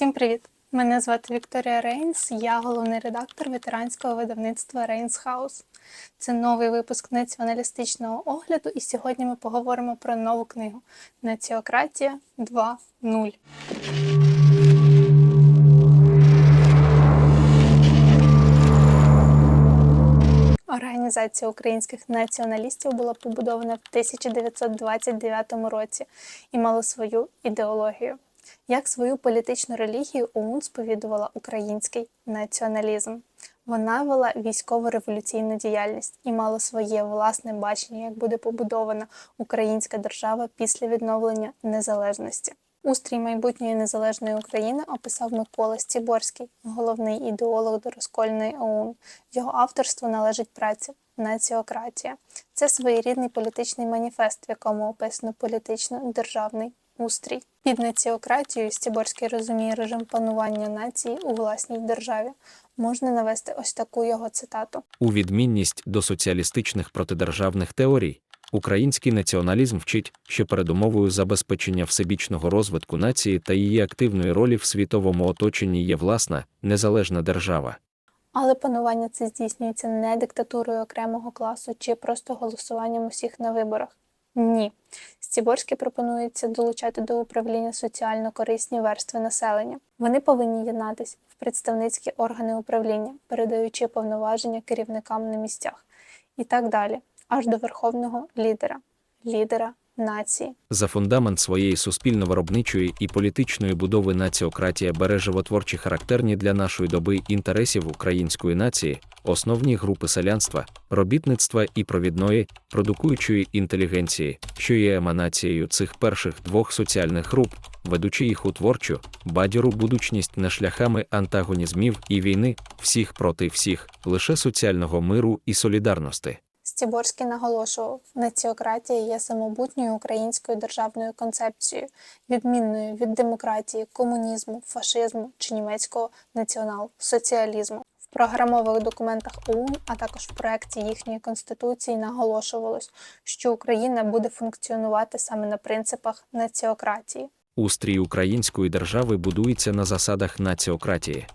Всім привіт! Мене звати Вікторія Рейнс, я головний редактор ветеранського видавництва Рейнс Хаус. Це новий випуск націоналістичного огляду, і сьогодні ми поговоримо про нову книгу Націократія 2.0. Організація українських націоналістів була побудована в 1929 році і мала свою ідеологію. Як свою політичну релігію ОУН сповідувала український націоналізм. Вона вела військово-революційну діяльність і мала своє власне бачення, як буде побудована українська держава після відновлення незалежності. Устрій майбутньої незалежної України описав Микола Стіборський, головний ідеолог до розкольної ОУН. Його авторству належить праця Націократія. Це своєрідний політичний маніфест, в якому описано політично-державний устрій. Під націократією Стіборський розуміє режим панування нації у власній державі. Можна навести ось таку його цитату. У відмінність до соціалістичних протидержавних теорій, український націоналізм вчить, що передумовою забезпечення всебічного розвитку нації та її активної ролі в світовому оточенні є власна незалежна держава. Але панування це здійснюється не диктатурою окремого класу чи просто голосуванням усіх на виборах. Ні. Стіборські пропонується долучати до управління соціально корисні верстви населення. Вони повинні єднатись в представницькі органи управління, передаючи повноваження керівникам на місцях і так далі, аж до верховного лідера, лідера нації. За фундамент своєї суспільно-виробничої і політичної будови націократія бере животворчі характерні для нашої доби інтересів української нації, основні групи селянства, робітництва і провідної, продукуючої інтелігенції, що є еманацією цих перших двох соціальних груп, ведучи їх у творчу, бадьору будучність не шляхами антагонізмів і війни, всіх проти всіх, лише соціального миру і солідарності. Стіборський наголошував, націократія є самобутньою українською державною концепцією, відмінною від демократії, комунізму, фашизму чи німецького націонал-соціалізму. В програмових документах ОУН, а також в проєкті їхньої конституції наголошувалось, що Україна буде функціонувати саме на принципах націократії. Устрій української держави будується на засадах націократії.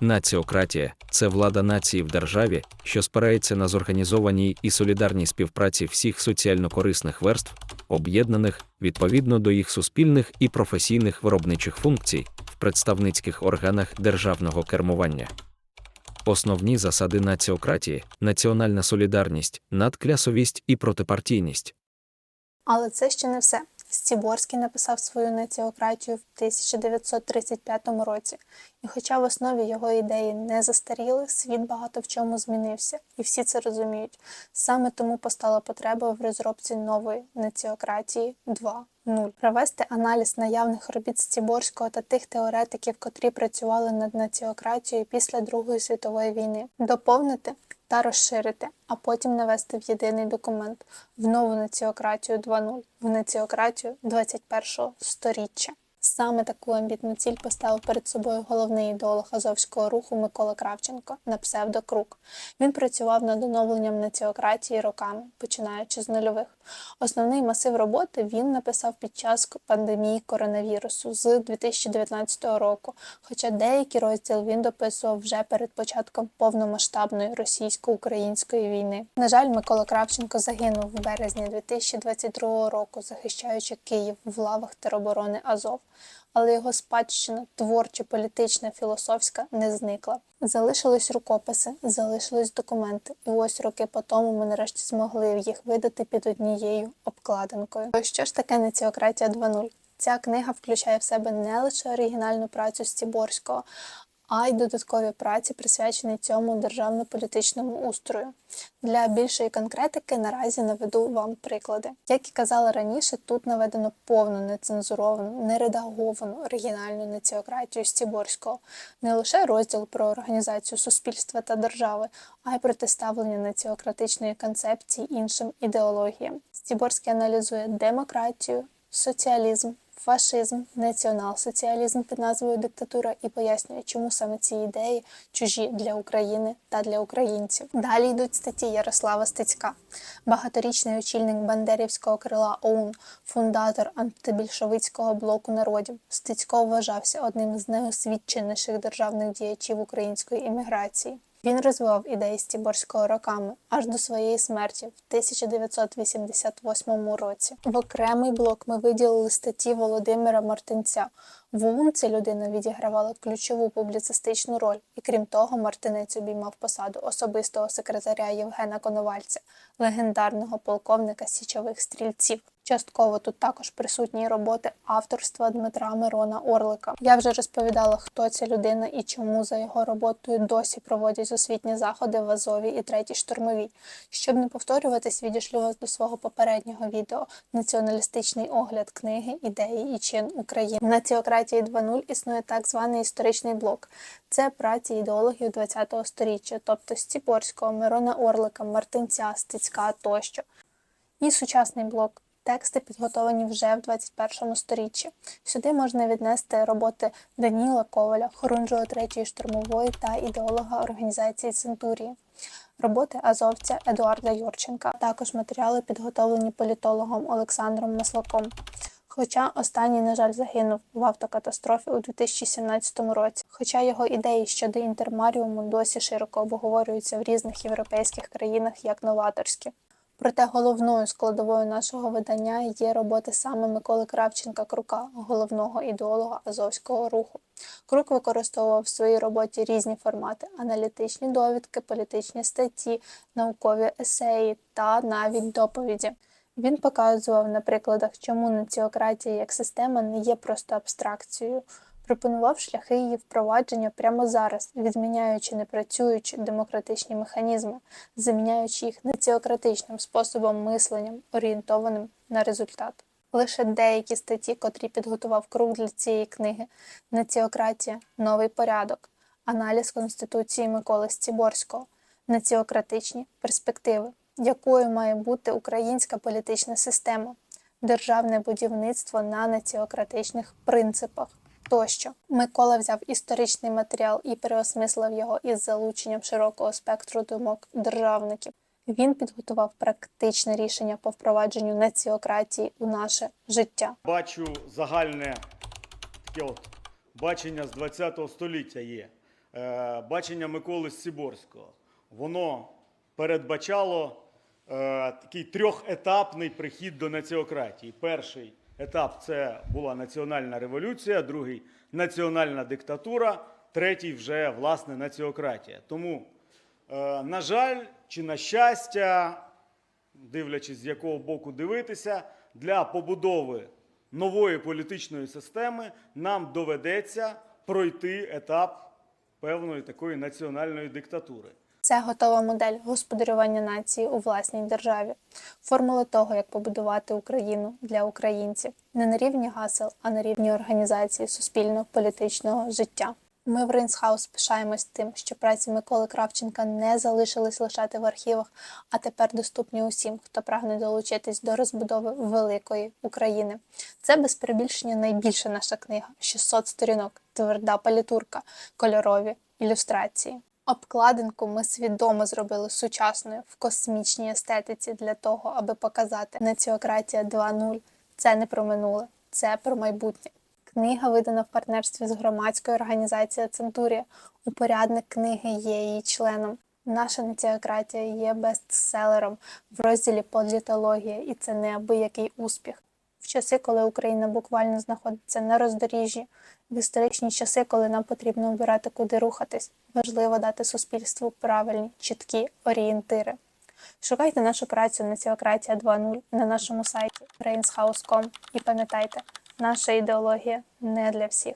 Націократія це влада нації в державі, що спирається на зорганізованій і солідарній співпраці всіх соціально корисних верств, об'єднаних відповідно до їх суспільних і професійних виробничих функцій в представницьких органах державного кермування. Основні засади націократії національна солідарність, надклясовість і протипартійність. Але це ще не все. Стіборський написав свою націократію в 1935 році, і хоча в основі його ідеї не застаріли, світ багато в чому змінився, і всі це розуміють. Саме тому постала потреба в розробці нової націократії 2.0. Провести аналіз наявних робіт Стіборського та тих теоретиків, котрі працювали над націократією після Другої світової війни, доповнити та розширити, а потім навести в єдиний документ в нову націократію 2.0, в націократію 21 сторіччя. Саме таку амбітну ціль поставив перед собою головний ідеолог азовського руху Микола Кравченко на псевдокрук. Він працював над оновленням націократії роками, починаючи з нульових. Основний масив роботи він написав під час пандемії коронавірусу з 2019 року, хоча деякі розділи він дописував вже перед початком повномасштабної російсько-української війни. На жаль, Микола Кравченко загинув в березні 2022 року, захищаючи Київ в лавах тероборони Азов. Але його спадщина творча, політична, філософська не зникла. Залишились рукописи, залишились документи, і ось роки по тому ми нарешті змогли їх видати під однією обкладинкою. То що ж таке неціократія 2.0? Ця книга включає в себе не лише оригінальну працю Стіборського, а й додаткові праці, присвячені цьому державно-політичному устрою. Для більшої конкретики наразі наведу вам приклади. Як і казала раніше, тут наведено повну нецензуровану, нередаговану оригінальну націократію Стіборського, не лише розділ про організацію суспільства та держави, а й протиставлення націократичної концепції іншим ідеологіям. Стіборський аналізує демократію, соціалізм, фашизм, націонал-соціалізм під назвою диктатура і пояснює, чому саме ці ідеї чужі для України та для українців. Далі йдуть статті Ярослава Стецька, багаторічний очільник Бандерівського крила ОУН, фундатор антибільшовицького блоку народів. Стецько вважався одним з найосвідченіших державних діячів української імміграції. Він розвивав ідеї Стіборського роками аж до своєї смерті в 1988 році. В окремий блок ми виділили статті Володимира Мартинця. В ОУН ця людина відігравала ключову публіцистичну роль, і крім того, Мартинець обіймав посаду особистого секретаря Євгена Коновальця, легендарного полковника січових стрільців. Частково тут також присутні роботи авторства Дмитра Мирона Орлика. Я вже розповідала, хто ця людина і чому за його роботою досі проводять освітні заходи в Азові і третій штурмовій. Щоб не повторюватись, відійшлю вас до свого попереднього відео націоналістичний огляд книги Ідеї і чин України. На теократії 2.0 існує так званий історичний блок. Це праці ідеологів ХХ століття, тобто Стіпорського, Мирона Орлика, Мартинця, Стецька тощо. І сучасний блок. Тексти підготовлені вже в 21 сторіччі. Сюди можна віднести роботи Даніла Коваля, хорунжого третьої штурмової та ідеолога організації Центурії, роботи азовця Едуарда Юрченка, також матеріали підготовлені політологом Олександром Маслаком. Хоча останній, на жаль, загинув в автокатастрофі у 2017 році. Хоча його ідеї щодо інтермаріуму досі широко обговорюються в різних європейських країнах як новаторські. Проте головною складовою нашого видання є роботи саме Миколи Кравченка Крука, головного ідеолога Азовського руху. Крук використовував в своїй роботі різні формати: аналітичні довідки, політичні статті, наукові есеї та навіть доповіді. Він показував на прикладах, чому націократія як система не є просто абстракцією. Пропонував шляхи її впровадження прямо зараз, відміняючи непрацюючі демократичні механізми, заміняючи їх націократичним способом мислення, орієнтованим на результат. Лише деякі статті, котрі підготував круг для цієї книги: Націократія, новий порядок, аналіз Конституції Миколи Стіборського, націократичні перспективи, якою має бути українська політична система, державне будівництво на націократичних принципах. Тощо Микола взяв історичний матеріал і переосмислив його із залученням широкого спектру думок державників. Він підготував практичне рішення по впровадженню націократії у наше життя. Бачу загальне таке от бачення з 20 століття є. Е, бачення Миколи Сіборського. Воно передбачало е, такий трьохетапний прихід до націократії. Перший етап це була національна революція, другий національна диктатура, третій вже власне націократія. Тому, е, на жаль, чи на щастя, дивлячись з якого боку дивитися, для побудови нової політичної системи нам доведеться пройти етап певної такої національної диктатури. Це готова модель господарювання нації у власній державі, формула того, як побудувати Україну для українців не на рівні гасел, а на рівні організації суспільно-політичного життя. Ми в Рейнсхаус пишаємось тим, що праці Миколи Кравченка не залишились лишати в архівах, а тепер доступні усім, хто прагне долучитись до розбудови великої України. Це без перебільшення найбільша наша книга 600 сторінок, тверда палітурка, кольорові ілюстрації. Обкладинку ми свідомо зробили сучасною в космічній естетиці для того, аби показати націократія 2.0 – це не про минуле, це про майбутнє. Книга видана в партнерстві з громадською організацією Центурія. Упорядник книги є її членом. Наша націократія є бестселером в розділі політологія, і це неабиякий успіх. Часи, коли Україна буквально знаходиться на роздоріжжі, в історичні часи, коли нам потрібно обирати, куди рухатись, важливо дати суспільству правильні, чіткі орієнтири. Шукайте нашу працю Націократія 2.0 на нашому сайті brainshouse.com і пам'ятайте, наша ідеологія не для всіх.